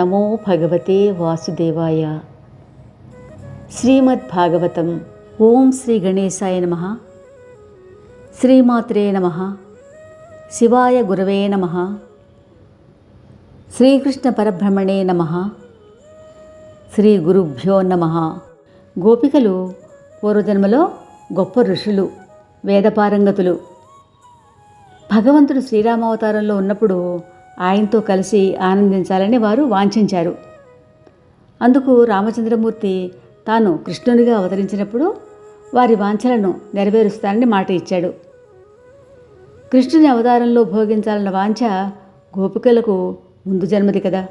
నమో భగవతే వాసుదేవాయ శ్రీమద్భాగవతం ఓం శ్రీ గణేశాయ నమ శ్రీమాత్రే నమ శివాయ గురవే నమ శ్రీకృష్ణ పరబ్రహ్మణే నమ శ్రీ గురుభ్యో నమ గోపికలు పూర్వజన్మలో గొప్ప ఋషులు వేదపారంగతులు. భగవంతుడు శ్రీరామావతారంలో ఉన్నప్పుడు ఆయనతో కలిసి ఆనందించాలని వారు వాంఛించారు. అందుకు రామచంద్రమూర్తి తాను కృష్ణునిగా అవతరించినప్పుడు వారి వాంఛలను నెరవేరుస్తానని మాట ఇచ్చాడు. కృష్ణుని అవతారంలో భోగించాలన్న వాంఛ గోపికలకు ముందు జన్మది కదా.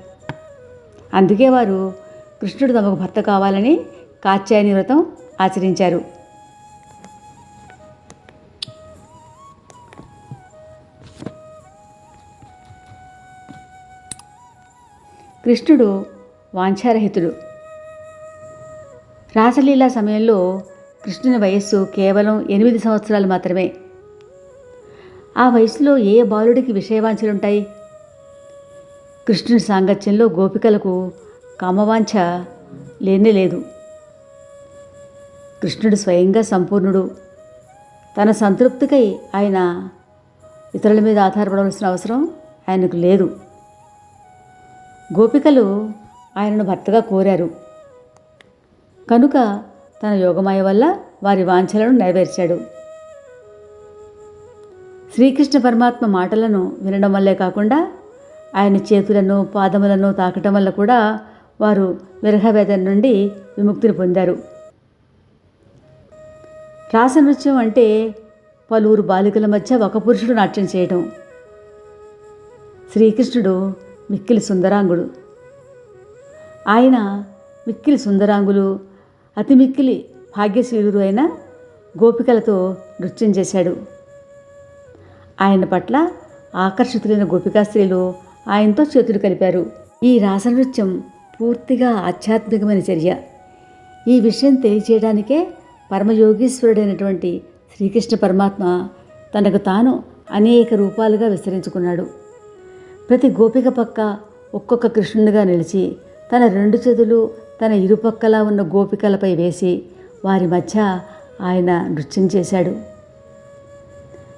అందుకే వారు కృష్ణుడు తమకు భర్త కావాలని కాత్యాయని వ్రతం ఆచరించారు. కృష్ణుడు వాంఛారహితుడు. రాసలీల సమయంలో కృష్ణుని వయస్సు కేవలం ఎనిమిది సంవత్సరాలు మాత్రమే. ఆ వయసులో ఏ బాలుడికి విషయవాంఛలుంటాయి? కృష్ణుని సాంగత్యంలో గోపికలకు కామవాంఛ లేనే లేదు. కృష్ణుడు స్వయంగా సంపూర్ణుడు. తన సంతృప్తికై ఆయన ఇతరుల మీద ఆధారపడవలసిన అవసరం ఆయనకు లేదు. గోపికలు ఆయనను భర్తగా కోరారు. కనుక తన యోగమాయ వల్ల వారి వాంఛలను నెరవేర్చాడు. శ్రీకృష్ణ పరమాత్మ మాటలను వినడం వల్లే కాకుండా ఆయన చేతులను పాదములను తాకటం వల్ల కూడా వారు విరహవేదన నుండి విముక్తిని పొందారు. రాస నృత్యం అంటే పలువురు బాలికల మధ్య ఒక పురుషుడు నాట్యం చేయటం. శ్రీకృష్ణుడు మిక్కిలి సుందరాంగుడు. ఆయన మిక్కిలి సుందరాంగులు అతి మిక్కిలి భాగ్యశీలుడు అయిన గోపికలతో నృత్యం చేశాడు. ఆయన పట్ల ఆకర్షితులైన గోపికా స్త్రీలు ఆయనతో చేతులు కలిపారు. ఈ రాసనృత్యం పూర్తిగా ఆధ్యాత్మికమైన చర్య. ఈ విషయం తెలియచేయడానికే పరమయోగీశ్వరుడైనటువంటి శ్రీకృష్ణ పరమాత్మ తనకు తాను అనేక రూపాలుగా విస్తరించుకున్నాడు. ప్రతి గోపిక పక్క ఒక్కొక్క కృష్ణుడిగా నిలిచి తన రెండు చేతులు తన ఇరుపక్కలా ఉన్న గోపికలపై వేసి వారి మధ్య ఆయన నృత్యం చేశాడు.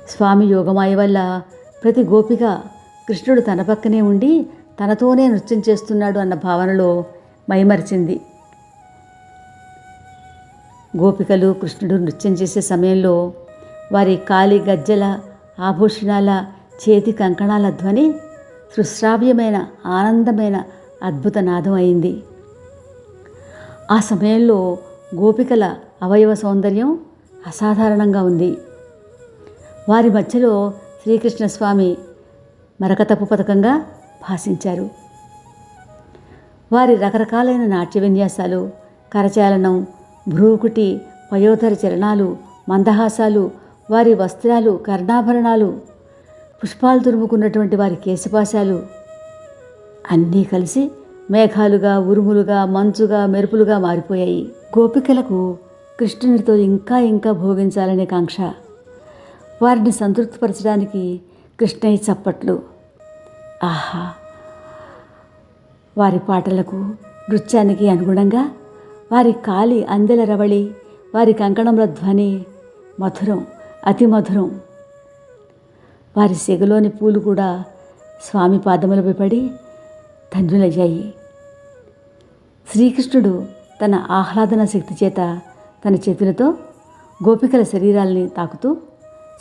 స్వామి యోగమాయ వల్ల ప్రతి గోపిక కృష్ణుడు తన పక్కనే ఉండి తనతోనే నృత్యం చేస్తున్నాడు అన్న భావనలో మైమరిచింది. గోపికలు కృష్ణుడు నృత్యం చేసే సమయంలో వారి కాలి గజ్జల ఆభూషణాల చేతి కంకణాల ధ్వని సుశ్రావ్యమైన ఆనందమైన అద్భుత నాదం అయింది. ఆ సమయంలో గోపికల అవయవ సౌందర్యం అసాధారణంగా ఉంది. వారి మధ్యలో శ్రీకృష్ణస్వామి మరకతపు పథకంగా భాషించారు. వారి రకరకాలైన నాట్య విన్యాసాలు కరచాలనం భ్రూకుటి పయోధర చరణాలు మందహాసాలు వారి వస్త్రాలు కర్ణాభరణాలు పుష్పాలు తురుముకున్నటువంటి వారి కేశపాశాలు అన్నీ కలిసి మేఘాలుగా ఉరుములుగా మంచుగా మెరుపులుగా మారిపోయాయి. గోపికలకు కృష్ణునితో ఇంకా ఇంకా భోగించాలనే కాంక్ష. వారిని సంతృప్తిపరచడానికి కృష్ణయ్య చప్పట్లు. ఆహా! వారి పాటలకు నృత్యానికి అనుగుణంగా వారి కాలి అందెల రవళి వారి కంకణముల ధ్వని మధురం అతి మధురం. వారి సెగలోని పూలు కూడా స్వామి పాదములపై పడి ధన్యులయ్యాయి శ్రీకృష్ణుడు తన ఆహ్లాదన శక్తి చేత తన చేతులతో గోపికల శరీరాల్ని తాకుతూ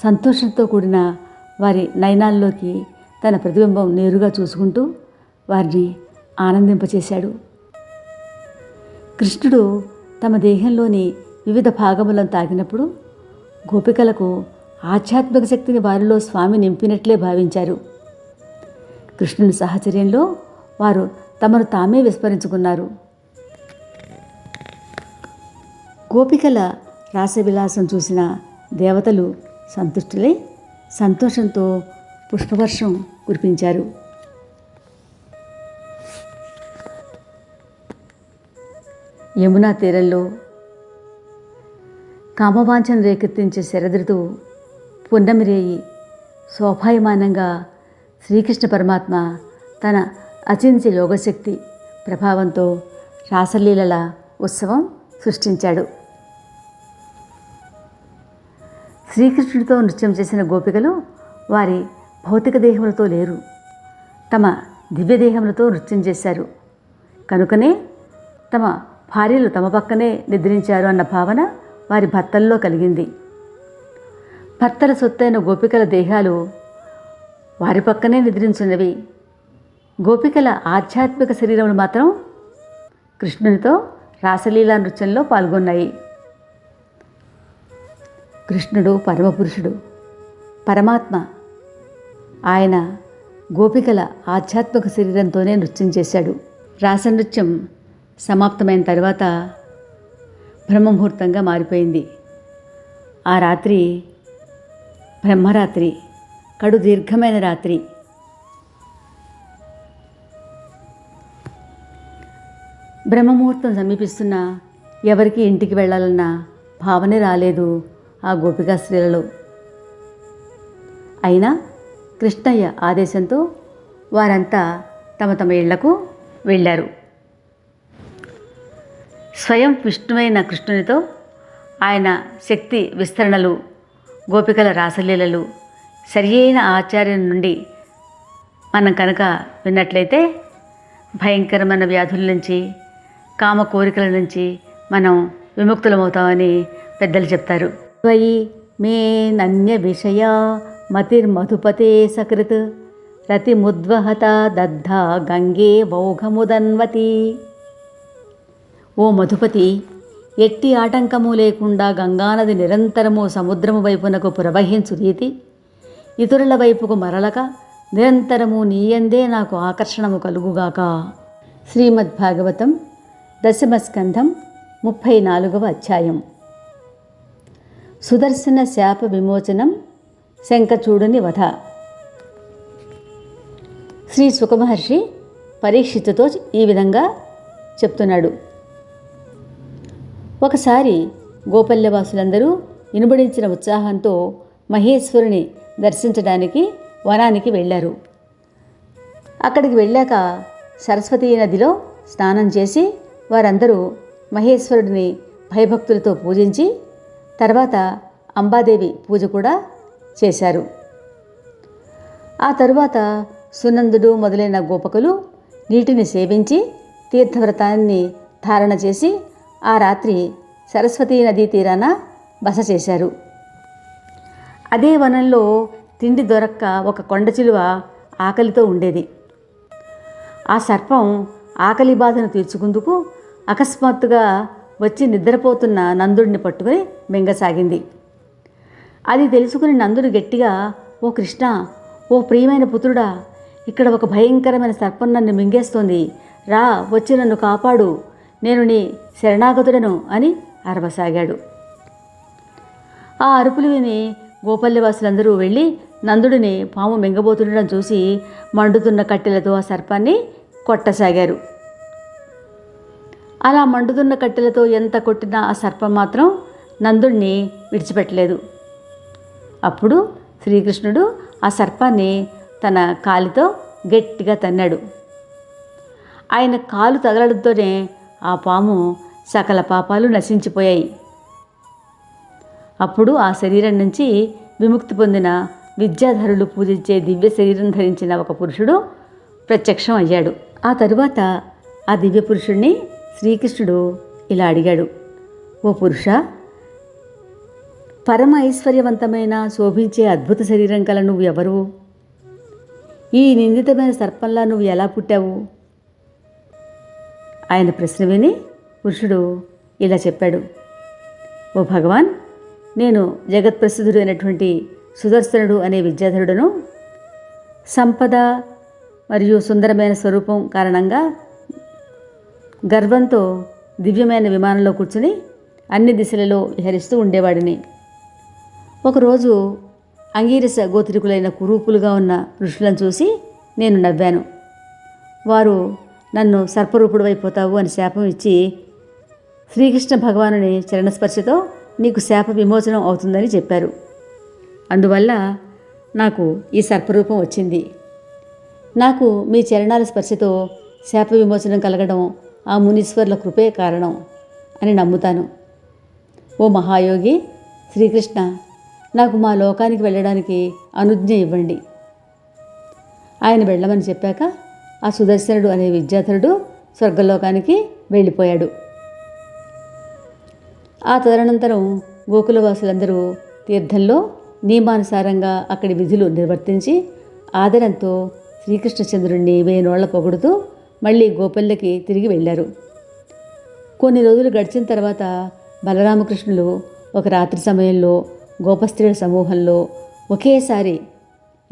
సంతోషంతో కూడిన వారి నయనాల్లోకి తన ప్రతిబింబం నేరుగా చూసుకుంటూ వారిని ఆనందింపచేశాడు. కృష్ణుడు తమ దేహంలోని వివిధ భాగములను తాకినప్పుడు గోపికలకు ఆధ్యాత్మిక శక్తిని వారిలో స్వామి నింపినట్లే భావించారు. కృష్ణుని సాహచర్యంలో వారు తమను తామే విస్మరించుకున్నారు. గోపికల రాసవిలాసం చూసిన దేవతలు సంతుష్టులై సంతోషంతో పుష్పవర్షం కురిపించారు. యమునా తీరంలో కామవాంఛను రేకెత్తించే శరదృతువు శరదృతు పున్నమిరేయి శోభాయమానంగా శ్రీకృష్ణ పరమాత్మ తన అచింత్య యోగశక్తి ప్రభావంతో రాసలీలల ఉత్సవం సృష్టించాడు. శ్రీకృష్ణుడితో నృత్యం చేసిన గోపికలు వారి భౌతిక దేహములతో లేరు. తమ దివ్య దేహములతో నృత్యం చేశారు. కనుకనే తమ భార్యలు తమ పక్కనే నిద్రించారు అన్న భావన వారి భర్తల్లో కలిగింది. భర్తల సొత్తైన గోపికల దేహాలు వారి పక్కనే నిద్రించున్నవి గోపికల ఆధ్యాత్మిక శరీరములు మాత్రం కృష్ణునితో రాసలీలా నృత్యంలో పాల్గొన్నాయి. కృష్ణుడు పరమపురుషుడు పరమాత్మ. ఆయన గోపికల ఆధ్యాత్మిక శరీరంతోనే నృత్యం చేశాడు. రాసనృత్యం సమాప్తమైన తర్వాత బ్రహ్మముహూర్తంగా మారిపోయింది. ఆ రాత్రి బ్రహ్మరాత్రి కడు దీర్ఘమైన రాత్రి. బ్రహ్మముహూర్తం సమీపిస్తున్న ఎవరికి ఇంటికి వెళ్ళాలన్న భావనే రాలేదు ఆ గోపికా స్త్రీలలో. అయినా కృష్ణయ్య ఆదేశంతో వారంతా తమ తమ ఇళ్ళకు వెళ్ళారు. స్వయం విష్ణువైన కృష్ణునితో ఆయన శక్తి విస్తరణలు గోపికల రాసలీలలు సరియైన ఆచార్యం నుండి మనం కనుక విన్నట్లయితే భయంకరమైన వ్యాధుల నుంచి కామ కోరికల నుంచి మనం విముక్తులమవుతామని పెద్దలు చెప్తారు. త్వయి మే నన్య విషయ మతిర్మధుపతే సకృత్ రతిముద్వహత దద్ద గంగే వౌఘముదన్వతి. ఓ మధుపతి ఎట్టి ఆటంకము లేకుండా గంగానది నిరంతరము సముద్రము వైపునకు ప్రవహించు రీతి ఇతరుల వైపుకు మరలక నిరంతరము నీయందే నాకు ఆకర్షణము కలుగుగాక. శ్రీమద్భాగవతం దశమస్కంధం ముప్పై నాలుగవ అధ్యాయం. సుదర్శన శాప విమోచనం శంఖచూడుని వధ. శ్రీ సుఖమహర్షి పరీక్షితుతో ఈ విధంగా చెప్తున్నాడు. ఒకసారి గోపల్యవాసులందరూ ఇనుబడించిన ఉత్సాహంతో మహేశ్వరుని దర్శించడానికి వనానికి వెళ్ళారు. అక్కడికి వెళ్ళాక సరస్వతీ నదిలో స్నానం చేసి వారందరూ మహేశ్వరుడిని భయభక్తులతో పూజించి తర్వాత అంబాదేవి పూజ కూడా చేశారు. ఆ తరువాత సునందుడు మొదలైన గోపకులు నీటిని సేవించి తీర్థవ్రతాన్ని ధారణ చేసి ఆ రాత్రి సరస్వతీ నదీ తీరాన బస చేశారు. అదే వనంలో తిండి దొరక్క ఒక కొండ చిలువ ఆకలితో ఉండేది. ఆ సర్పం ఆకలి బాధను తీర్చుకుందుకు అకస్మాత్తుగా వచ్చి నిద్రపోతున్న నందుడిని పట్టుకుని మింగసాగింది. అది తెలుసుకుని నందుడు గట్టిగా ఓ కృష్ణ ఓ ప్రియమైన పుత్రుడా ఇక్కడ ఒక భయంకరమైన సర్పం నన్ను మింగేస్తోంది. రా వచ్చి నన్ను కాపాడు. నేను నీ శరణాగతుడను అని అరవసాగాడు. ఆ అరుపులు విని గోపల్యవాసులందరూ వెళ్ళి నందుడిని పాము మింగబోతుండడం చూసి మండుతున్న కట్టెలతో ఆ సర్పాన్ని కొట్టసాగారు. అలా మండుతున్న కట్టెలతో ఎంత కొట్టినా ఆ సర్పం మాత్రం నందుడిని విడిచిపెట్టలేదు. అప్పుడు శ్రీకృష్ణుడు ఆ సర్పాన్ని తన కాలితో గట్టిగా తన్నాడు. ఆయన కాలు తగలడంతోనే ఆ పాము సకల పాపాలు నశించిపోయాయి. అప్పుడు ఆ శరీరం నుంచి విముక్తి పొందిన విద్యాధరులు పూజించే దివ్య శరీరం ధరించిన ఒక పురుషుడు ప్రత్యక్షం అయ్యాడు. ఆ తరువాత ఆ దివ్య పురుషుణ్ణి శ్రీకృష్ణుడు ఇలా అడిగాడు ఓ పురుష పరమ ఐశ్వర్యవంతమైన శోభించే అద్భుత శరీరం కల నువ్వు ఎవరు ఈ నిందితమైన సర్పంలా నువ్వు ఎలా పుట్టావు? ఆయన ప్రశ్న విని పురుషుడు ఇలా చెప్పాడు. ఓ భగవాన్ నేను జగత్ప్రసిద్ధుడు అయినటువంటి సుదర్శనుడు అనే విద్యాధరుడును సంపద మరియు సుందరమైన స్వరూపం కారణంగా గర్వంతో దివ్యమైన విమానంలో కూర్చుని అన్ని దిశలలో విహరిస్తూ ఉండేవాడిని. ఒకరోజు అంగీరస గోత్రికులైన కురూపులుగా ఉన్న ఋషులను చూసి నేను నవ్వాను. వారు నన్ను సర్పరూపుడు అయిపోతావు అని శాపం ఇచ్చి శ్రీకృష్ణ భగవానుని చరణస్పర్శతో నీకు శాప విమోచనం అవుతుందని చెప్పారు. అందువల్ల నాకు ఈ సర్పరూపం వచ్చింది. నాకు మీ చరణాల స్పర్శతో శాప విమోచనం కలగడం ఆ మునీశ్వర్ల కృపే కారణం అని నమ్ముతాను. ఓ మహాయోగి శ్రీకృష్ణ నాకు మా లోకానికి వెళ్ళడానికి అనుజ్ఞ ఇవ్వండి. ఆయన వెళ్ళమని చెప్పాక ఆ సుదర్శనుడు అనే విద్యాధరుడు స్వర్గలోకానికి వెళ్ళిపోయాడు. ఆ తదనంతరం గోకులవాసులందరూ తీర్థంలో నియమానుసారంగా అక్కడి విధులు నిర్వర్తించి ఆదరంతో శ్రీకృష్ణచంద్రుణ్ణి వేనోళ్ళ పొగుడుతూ మళ్ళీ గోపల్లకి తిరిగి వెళ్ళారు. కొన్ని రోజులు గడిచిన తర్వాత బలరామకృష్ణులు ఒక రాత్రి సమయంలో గోపస్త్రీల సమూహంలో ఒకేసారి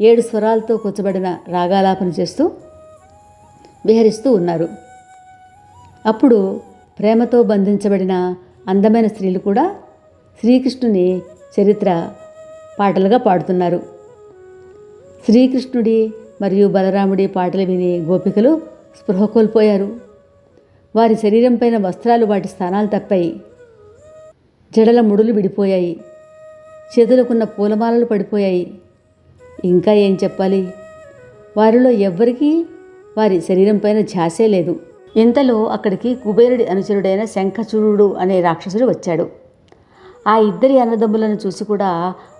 ఏడు స్వరాలతో కూర్చబడిన రాగాలాపన చేస్తూ విహరిస్తూ ఉన్నారు. అప్పుడు ప్రేమతో బంధించబడిన అందమైన స్త్రీలు కూడా శ్రీకృష్ణుని చరిత్ర పాటలుగా పాడుతున్నారు. శ్రీకృష్ణుడి మరియు బలరాముడి పాటలు విని గోపికలు స్పృహ కోల్పోయారు. వారి శరీరం పైన వస్త్రాలు వాటి స్థానాలు తప్పాయి. జడల ముడులు విడిపోయాయి. చేతులకున్న పూలమాలలు పడిపోయాయి. ఇంకా ఏం చెప్పాలి? వారిలో ఎవ్వరికీ వారి శరీరంపైన ఝాసే లేదు. ఇంతలో అక్కడికి కుబేరుడి అనుచరుడైన శంఖచూడు అనే రాక్షసుడు వచ్చాడు. ఆ ఇద్దరి అన్నదమ్ములను చూసి కూడా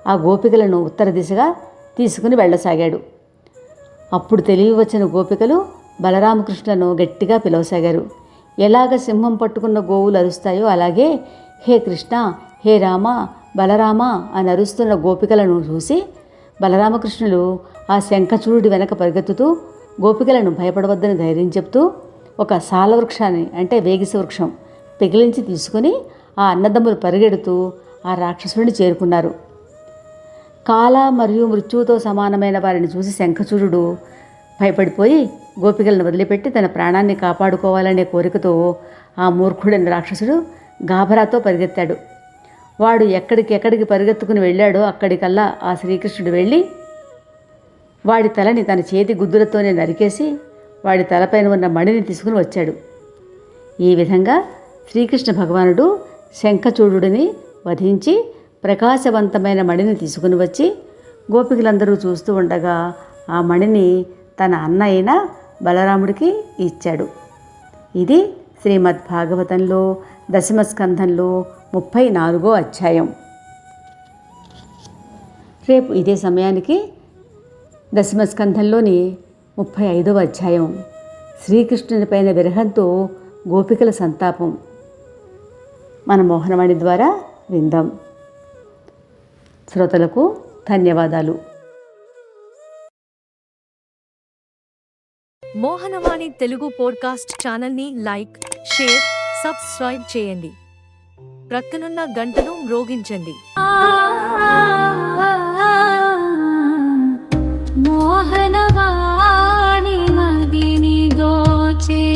ఆ గోపికలను ఉత్తర దిశగా తీసుకుని వెళ్ళసాగాడు. అప్పుడు తెలివి వచ్చిన గోపికలు బలరామకృష్ణను గట్టిగా పిలవసాగారు. ఎలాగ సింహం పట్టుకున్న గోవులు అరుస్తాయో అలాగే హే కృష్ణ హే రామ బలరామ అని అరుస్తున్న గోపికలను చూసి బలరామకృష్ణులు ఆ శంఖచూరుడి వెనక పరిగెత్తుతూ గోపికలను భయపడవద్దని ధైర్యం చెప్తూ ఒక సాలవృక్షాన్ని అంటే వేగిస వృక్షం పిగిలించి తీసుకుని ఆ అన్నదమ్ములు పరిగెడుతూ ఆ రాక్షసుడిని చేరుకున్నారు. కాల మరియు మృత్యువుతో సమానమైన వారిని చూసి శంఖచూడు భయపడిపోయి గోపికలను వదిలిపెట్టి తన ప్రాణాన్ని కాపాడుకోవాలనే కోరికతో ఆ మూర్ఖుడైన రాక్షసుడు గాభరాతో పరిగెత్తాడు. వాడు ఎక్కడికి ఎక్కడికి పరిగెత్తుకుని వెళ్ళాడో అక్కడికల్లా ఆ శ్రీకృష్ణుడు వెళ్ళి వాడి తలని తన చేతి గుద్దులతోనే నరికేసి వాడి తలపైన ఉన్న మణిని తీసుకుని వచ్చాడు. ఈ విధంగా శ్రీకృష్ణ భగవానుడు శంఖచూడుని వధించి ప్రకాశవంతమైన మణిని తీసుకుని వచ్చి గోపికలందరూ చూస్తూ ఉండగా ఆ మణిని తన అన్న అయిన బలరాముడికి ఇచ్చాడు. ఇది శ్రీమద్ భాగవతంలో దశమ స్కంధంలో ముప్పై నాలుగో అధ్యాయం. రేపు ఇదే సమయానికి దశమస్కంధంలోని ముప్పై ఐదవ అధ్యాయం. శ్రీకృష్ణుని పైన విరహంతో గోపికల సంతాపం. మన మోహనవాణి ద్వారా విందాం. శ్రోతలకు ధన్యవాదాలు. మోహనవాణి తెలుగు పోడ్కాస్ట్ ఛానల్ని లైక్ షేర్ సబ్స్క్రైబ్ చేయండి. ప్రక్కనున్న గంటను మ్రోగించండి. ఆ మోహనవా